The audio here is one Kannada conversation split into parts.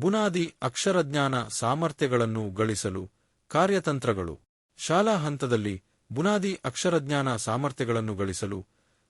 ಬುನಾದಿ ಅಕ್ಷರಜ್ಞಾನ ಸಾಮರ್ಥ್ಯಗಳನ್ನು ಗಳಿಸಲು ಕಾರ್ಯತಂತ್ರಗಳು. ಶಾಲಾ ಹಂತದಲ್ಲಿ ಬುನಾದಿ ಅಕ್ಷರಜ್ಞಾನ ಸಾಮರ್ಥ್ಯಗಳನ್ನು ಗಳಿಸಲು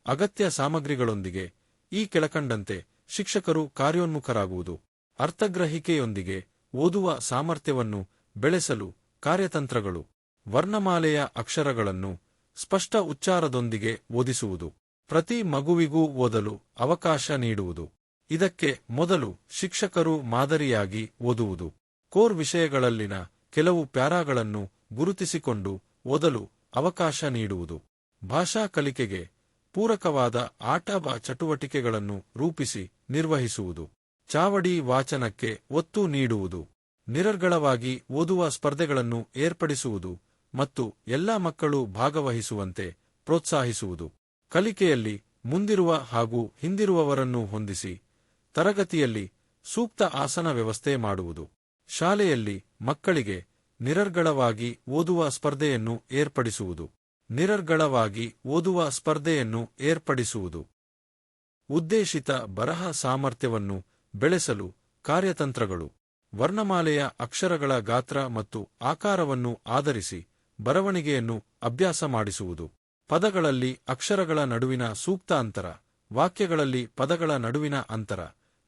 ಅಗತ್ಯ ಸಾಮಗ್ರಿಗಳೊಂದಿಗೆ ಈ ಕೆಳಕಂಡಂತೆ ಶಿಕ್ಷಕರು ಕಾರ್ಯೋನ್ಮುಖರಾಗುವುದು. ಅರ್ಥಗ್ರಹಿಕೆಯೊಂದಿಗೆ ಓದುವ ಸಾಮರ್ಥ್ಯವನ್ನು ಬೆಳೆಸಲು ಕಾರ್ಯತಂತ್ರಗಳು. ವರ್ಣಮಾಲೆಯ ಅಕ್ಷರಗಳನ್ನು ಸ್ಪಷ್ಟ ಉಚ್ಚಾರದೊಂದಿಗೆ ಓದಿಸುವುದು. ಪ್ರತಿ ಮಗುವಿಗೂ ಓದಲು ಅವಕಾಶ ನೀಡುವುದು. ಇದಕ್ಕೆ ಮೊದಲು ಶಿಕ್ಷಕರು ಮಾದರಿಯಾಗಿ ಓದುವುದು. ಕೋರ್ ವಿಷಯಗಳಲ್ಲಿನ ಕೆಲವು ಪ್ಯಾರಾಗಳನ್ನು ಗುರುತಿಸಿಕೊಂಡು ಓದಲು ಅವಕಾಶ ನೀಡುವುದು. ಭಾಷಾ ಕಲಿಕೆಗೆ ಪೂರಕವಾದ ಆಟ ಚಟುವಟಿಕೆಗಳನ್ನು ರೂಪಿಸಿ ನಿರ್ವಹಿಸುವುದು. ಚಾವಡಿ ವಾಚನಕ್ಕೆ ಒತ್ತು ನೀಡುವುದು. ನಿರರ್ಗಳವಾಗಿ ಓದುವ ಸ್ಪರ್ಧೆಗಳನ್ನು ಏರ್ಪಡಿಸುವುದು ಮತ್ತು ಎಲ್ಲಾ ಮಕ್ಕಳು ಭಾಗವಹಿಸುವಂತೆ ಪ್ರೋತ್ಸಾಹಿಸುವುದು. ಕಲಿಕೆಯಲ್ಲಿ ಮುಂದಿರುವ ಹಾಗೂ ಹಿಂದಿರುವವರನ್ನು ಹೊಂದಿಸಿ ತರಗತಿಯಲ್ಲಿ ಸೂಕ್ತ ಆಸನ ವ್ಯವಸ್ಥೆ ಮಾಡುವುದು. ಶಾಲೆಯಲ್ಲಿ ಮಕ್ಕಳಿಗೆ ನಿರರ್ಗಳವಾಗಿ ಓದುವ ಸ್ಪರ್ಧೆಯನ್ನು ಏರ್ಪಡಿಸುವುದು. ನಿರರ್ಗಳವಾಗಿ ಓದುವ ಸ್ಪರ್ಧೆಯನ್ನು ಏರ್ಪಡಿಸುವುದು. ಉದ್ದೇಶಿತ ಬರಹ ಸಾಮರ್ಥ್ಯವನ್ನು ಬೆಳೆಸಲು ಕಾರ್ಯತಂತ್ರಗಳು. ವರ್ಣಮಾಲೆಯ ಅಕ್ಷರಗಳ ಗಾತ್ರ ಮತ್ತು ಆಕಾರವನ್ನು ಆಧರಿಸಿ ಬರವಣಿಗೆಯನ್ನು ಅಭ್ಯಾಸ ಮಾಡಿಸುವುದು. ಪದಗಳಲ್ಲಿ ಅಕ್ಷರಗಳ ನಡುವಿನ ಸೂಕ್ತ ಅಂತರ, ವಾಕ್ಯಗಳಲ್ಲಿ ಪದಗಳ ನಡುವಿನ ಅಂತರ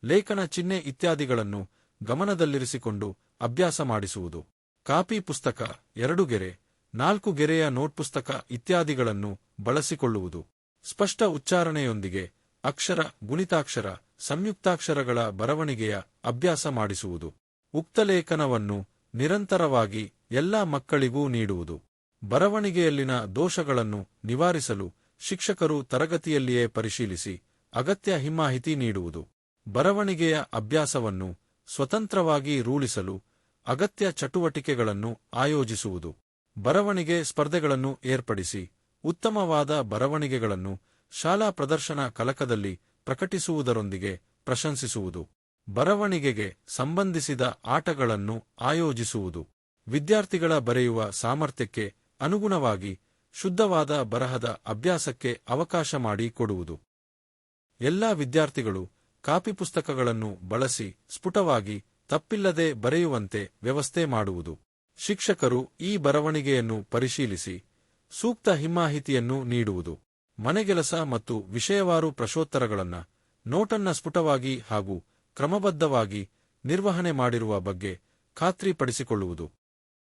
ಲೇಖನ ಚಿಹ್ನೆ ಇತ್ಯಾದಿಗಳನ್ನು ಗಮನದಲ್ಲಿರಿಸಿಕೊಂಡು ಅಭ್ಯಾಸ ಮಾಡಿಸುವುದು. ಕಾಪಿ ಪುಸ್ತಕ ಎರಡು ಗೆರೆ, ನಾಲ್ಕು ಗೆರೆಯ ನೋಟ್ ಪುಸ್ತಕ ಇತ್ಯಾದಿಗಳನ್ನು ಬಳಸಿಕೊಳ್ಳುವುದು. ಸ್ಪಷ್ಟ ಉಚ್ಚಾರಣೆಯೊಂದಿಗೆ ಅಕ್ಷರ, ಗುಣಿತಾಕ್ಷರ, ಸಂಯುಕ್ತಾಕ್ಷರಗಳ ಬರವಣಿಗೆಯ ಅಭ್ಯಾಸ ಮಾಡಿಸುವುದು. ಉಕ್ತಲೇಖನವನ್ನು ನಿರಂತರವಾಗಿ ಎಲ್ಲಾ ಮಕ್ಕಳಿಗೂ ನೀಡುವುದು. ಬರವಣಿಗೆಯಲ್ಲಿನ ದೋಷಗಳನ್ನು ನಿವಾರಿಸಲು ಶಿಕ್ಷಕರು ತರಗತಿಯಲ್ಲಿಯೇ ಪರಿಶೀಲಿಸಿ ಅಗತ್ಯ ಹಿಮಾಹಿತಿ ನೀಡುವುದು. ಬರವಣಿಗೆಯ ಅಭ್ಯಾಸವನ್ನು ಸ್ವತಂತ್ರವಾಗಿ ರೂಢಿಸಲು ಅಗತ್ಯ ಚಟುವಟಿಕೆಗಳನ್ನು ಆಯೋಜಿಸುವುದು. ಬರವಣಿಗೆ ಸ್ಪರ್ಧೆಗಳನ್ನು ಏರ್ಪಡಿಸಿ ಉತ್ತಮವಾದ ಬರವಣಿಗೆಗಳನ್ನು ಶಾಲಾ ಪ್ರದರ್ಶನ ಕಲಕದಲ್ಲಿ ಪ್ರಕಟಿಸುವುದರೊಂದಿಗೆ ಪ್ರಶಂಸಿಸುವುದು. ಬರವಣಿಗೆಗೆ ಸಂಬಂಧಿಸಿದ ಆಟಗಳನ್ನು ಆಯೋಜಿಸುವುದು. ವಿದ್ಯಾರ್ಥಿಗಳ ಬರೆಯುವ ಸಾಮರ್ಥ್ಯಕ್ಕೆ ಅನುಗುಣವಾಗಿ ಶುದ್ಧವಾದ ಬರಹದ ಅಭ್ಯಾಸಕ್ಕೆ ಅವಕಾಶ ಮಾಡಿ ಕೊಡುವುದು. ಎಲ್ಲಾ ವಿದ್ಯಾರ್ಥಿಗಳು ಕಾಪಿ ಪುಸ್ತಕಗಳನ್ನು ಬಳಸಿ ಸ್ಫುಟವಾಗಿ, ತಪ್ಪಿಲ್ಲದೆ ಬರೆಯುವಂತೆ ವ್ಯವಸ್ಥೆ ಮಾಡುವುದು. ಶಿಕ್ಷಕರು ಈ ಬರವಣಿಗೆಯನ್ನು ಪರಿಶೀಲಿಸಿ, ಸೂಕ್ತ ಹಿಮ್ಮಾಹಿತಿಯನ್ನು ನೀಡುವುದು. ಮನೆಗೆಲಸ ಮತ್ತು ವಿಷಯವಾರು ಪ್ರಶೋತ್ತರಗಳನ್ನ, ನೋಟನ್ನ ಸ್ಫುಟವಾಗಿ ಹಾಗೂ ಕ್ರಮಬದ್ಧವಾಗಿ ನಿರ್ವಹಣೆ ಮಾಡಿರುವ ಬಗ್ಗೆ ಖಾತ್ರಿಪಡಿಸಿಕೊಳ್ಳುವುದು.